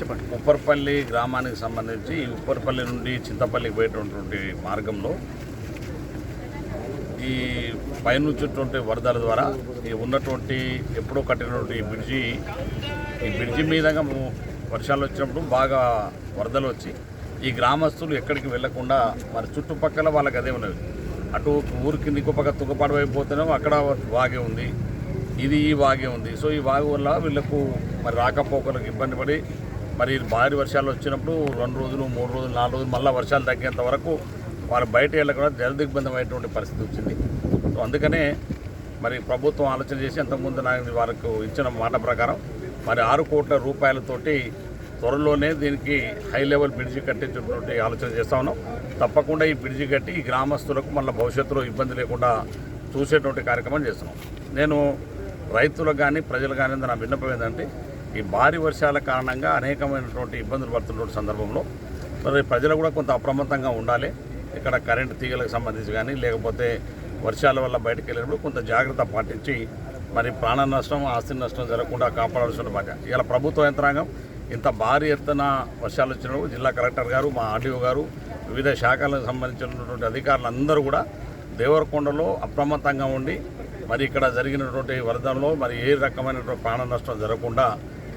చెప్పండి. ఉప్పర్పల్లి గ్రామానికి సంబంధించి ఈ ఉప్పర్పల్లి నుండి చింతపల్లికి పోయేటటువంటి మార్గంలో ఈ పైనుంచేటువంటి వరదల ద్వారా ఈ ఉన్నటువంటి ఎప్పుడో కట్టినటువంటి ఈ బ్రిడ్జి ఈ బ్రిడ్జి మీదగా వర్షాలు వచ్చినప్పుడు బాగా వరదలు వచ్చి ఈ గ్రామస్తులు ఎక్కడికి వెళ్ళకుండా మరి చుట్టుపక్కల వాళ్ళకి అదే ఉన్నది. అటు ఊరికి ఇంకొక ఇంకో పక్క అక్కడ వాగే ఉంది. ఇది ఈ వాగే ఉంది. సో ఈ వాగు వల్ల వీళ్ళకు మరి రాకపోకలకు ఇబ్బంది పడి మరి భారీ వర్షాలు వచ్చినప్పుడు రెండు రోజులు మూడు రోజులు నాలుగు రోజులు మళ్ళీ వర్షాలు తగ్గేంత వరకు వాళ్ళు బయట వెళ్ళకుండా జలదిగ్బంధమైనటువంటి పరిస్థితి వచ్చింది. సో అందుకనే మరి ప్రభుత్వం ఆలోచన చేసి అంతకుముందు నాకు వారికి ఇచ్చిన మాట ప్రకారం మరి ఆరు కోట్ల రూపాయలతోటి త్వరలోనే దీనికి హై లెవెల్ బ్రిడ్జి కట్టించినటువంటి ఆలోచన చేస్తా ఉన్నాం. తప్పకుండా ఈ బ్రిడ్జి కట్టి ఈ గ్రామస్తులకు మళ్ళీ భవిష్యత్తులో ఇబ్బంది లేకుండా చూసేటువంటి కార్యక్రమం చేస్తున్నాం. నేను రైతులకు కానీ ప్రజలు కానీ నా విన్నపం ఏంటంటే ఈ భారీ వర్షాల కారణంగా అనేకమైనటువంటి ఇబ్బందులు పడుతున్న సందర్భంలో మరి ప్రజలు కూడా కొంత అప్రమత్తంగా ఉండాలి. ఇక్కడ కరెంటు తీగలకు సంబంధించి కానీ లేకపోతే వర్షాల వల్ల బయటకు వెళ్ళినప్పుడు కొంత జాగ్రత్త పాటించి మరి ప్రాణ నష్టం ఆస్తి నష్టం జరగకుండా కాపాడాల్సిన బాధ్యత. ఇలా ప్రభుత్వ యంత్రాంగం ఇంత భారీ ఎత్తున వర్షాలు వచ్చినప్పుడు జిల్లా కలెక్టర్ గారు మా ఆర్డీఓ గారు వివిధ శాఖలకు సంబంధించినటువంటి అధికారులు అందరూ కూడా దేవరకొండలో అప్రమత్తంగా ఉండి మరి ఇక్కడ జరిగినటువంటి వరదల్లో మరి ఏ రకమైనటువంటి ప్రాణ నష్టం జరగకుండా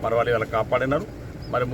పర్వాలేదు వాళ్ళు కాపాడినారు. మరి